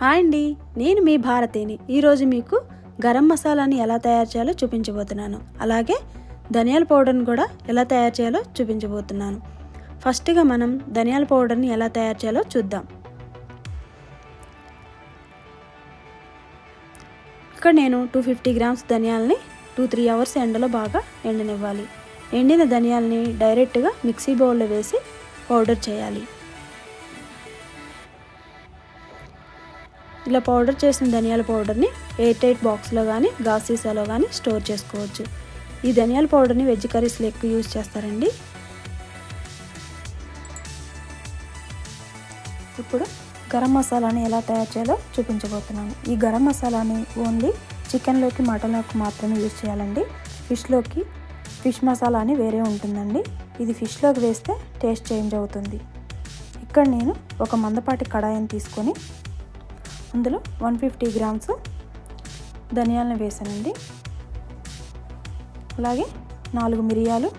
Hi అండి నేను మీ భారతిని. ఈరోజు మీకు గరం మసాలాని ఎలా తయారు చేయాలో చూపించబోతున్నాను. అలాగే ధనియాల పౌడర్ని కూడా ఎలా తయారు చేయాలో చూపించబోతున్నాను. ఫస్ట్గా మనం ధనియాల పౌడర్ని ఎలా తయారు చేయాలో చూద్దాం. ఇక్కడ నేను టూ ఫిఫ్టీ గ్రామ్స్ ధనియాలని టూ త్రీ అవర్స్ ఎండలో బాగా ఎండనివ్వాలి. ఎండిన ధనియాలని డైరెక్ట్గా మిక్సీ బౌల్లో వేసి పౌడర్ చేయాలి. ఇలా పౌడర్ చేసిన ధనియాల పౌడర్ని ఎయిర్ టైట్ బాక్స్లో కానీ గాస్ సీసాలో కానీ స్టోర్ చేసుకోవచ్చు. ఈ ధనియాల పౌడర్ని వెజ్ కర్రీస్లో ఎక్కువ యూజ్ చేస్తారండి. ఇప్పుడు గరం మసాలాని ఎలా తయారు చేయాలో చూపించబోతున్నాను. ఈ గరం మసాలాని ఓన్లీ చికెన్లోకి మటన్లోకి మాత్రమే యూజ్ చేయాలండి. ఫిష్లోకి ఫిష్ మసాలా అని వేరే ఉంటుందండి. ఇది ఫిష్లోకి వేస్తే టేస్ట్ చేంజ్ అవుతుంది. ఇక్కడ నేను ఒక మందపాటి కడాయిని తీసుకొని అందులో వన్ ఫిఫ్టీ గ్రామ్స్ ధనియాలను వేసానండి. అలాగే నాలుగు మిరియాలు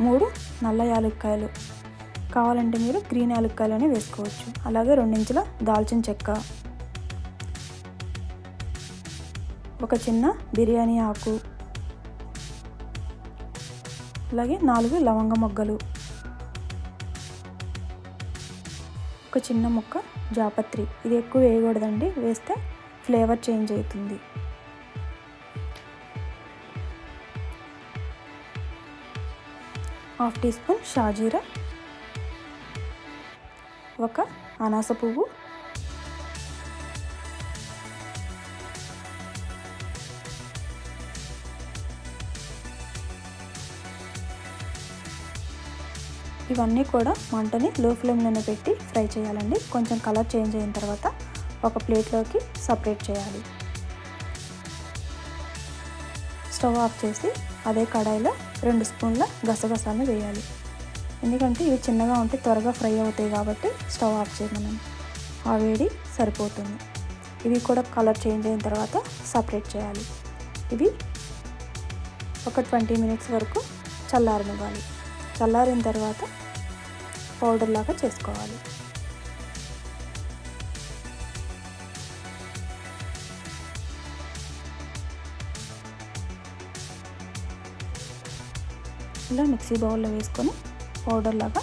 మూడు నల్ల యాలక్కాయలు. కావాలంటే మీరు గ్రీన్ యాలక్కాయలని వేసుకోవచ్చు. అలాగే రెండించుల దాల్చిన చెక్క ఒక చిన్న బిర్యానీ ఆకు అలాగే నాలుగు లవంగ మొగ్గలు. ఒక చిన్న ముక్క జాపత్రి. ఇది ఎక్కువ వేయకూడదండి. వేస్తే ఫ్లేవర్ చేంజ్ అవుతుంది. హాఫ్ టీ స్పూన్ షాజీరా. ఒక అనాస పువ్వు. ఇవన్నీ కూడా మంటని లో ఫ్లేమ్లోనే పెట్టి ఫ్రై చేయాలండి. కొంచెం కలర్ చేంజ్ అయిన తర్వాత ఒక ప్లేట్లోకి సపరేట్ చేయాలి. స్టవ్ ఆఫ్ చేసి అదే కడాయిలో రెండు స్పూన్ల గసగసాలు వేయాలి. ఎందుకంటే ఇవి చిన్నగా ఉంటే త్వరగా ఫ్రై అవుతాయి కాబట్టి స్టవ్ ఆఫ్ చేయమని. ఆ వేడి సరిపోతుంది. ఇవి కూడా కలర్ చేంజ్ అయిన తర్వాత సపరేట్ చేయాలి. ఇవి ఒక ట్వంటీ మినిట్స్ వరకు చల్లారనివ్వాలి. చల్లారిన తర్వాత పౌడర్ లాగా చేసుకోవాలి. ఇలా మిక్సీ బౌల్లో వేసుకొని పౌడర్ లాగా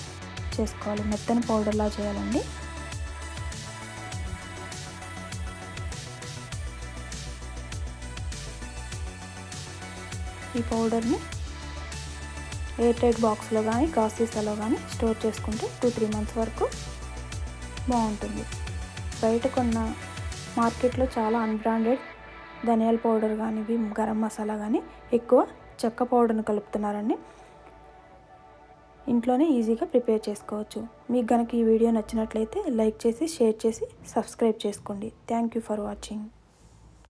చేసుకోవాలి. మెత్తని పౌడర్లా చేయాలండి. ఈ పౌడర్ని ఎయిర్ టైట్ బాక్స్లో కానీ గాస్ సీసాలో కానీ స్టోర్ చేసుకుంటే టూ త్రీ మంత్స్ వరకు బాగుంటుంది. బయట కొన్న మార్కెట్లో చాలా అన్బ్రాండెడ్ ధనియాల పౌడర్ కానీ గరం మసాలా కానీ ఎక్కువ చెక్క పౌడర్ను కలుపుతున్నారండి. ఇంట్లోనే ఈజీగా ప్రిపేర్ చేసుకోవచ్చు. మీకు కనుక ఈ వీడియో నచ్చినట్లయితే లైక్ చేసి షేర్ చేసి సబ్స్క్రైబ్ చేసుకోండి. Thank you for watching.